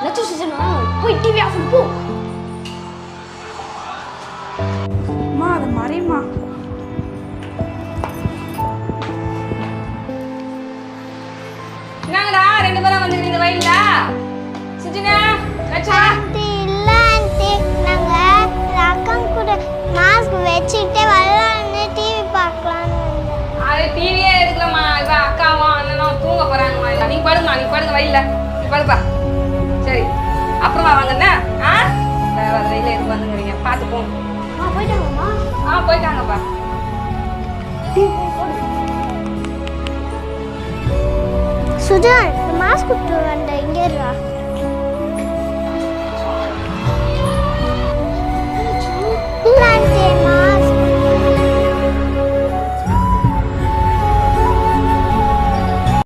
கலை கலை லட்சம் சீசன் போய் TV off போ அம்மா அதை மறைமா என்னங்கடா ரெண்டு பேரும் வந்துருக்கீங்க வயல்ல சுஜினா லட்சா இல்ல ஆண்டி நாங்க அக்கம் கூட மாஸ்க் வச்சுக்கிட்டே வரலான்னு டிவி பார்க்கலான்னு வந்தோம். அது டிவியே எடுக்கலம்மா. இவ அக்காவும் அண்ணனும் தூங்க போறாங்கம்மா. இல்ல நீ படுமா நீ படுங்க வயல்ல நீ படுப்பா. சரி. அப்புறமா வாங்கண்ணா ஆ? வேற வயல்ல எதுக்கு வந்துங்கிறீங்க பார்த்து போங்க ஆ போயிட்டாங்கம்மா. ஆ போயிட்டாங்கப்பா. சுஜான் மாஸ்க் விட்டு வந்த இங்கே இருடா.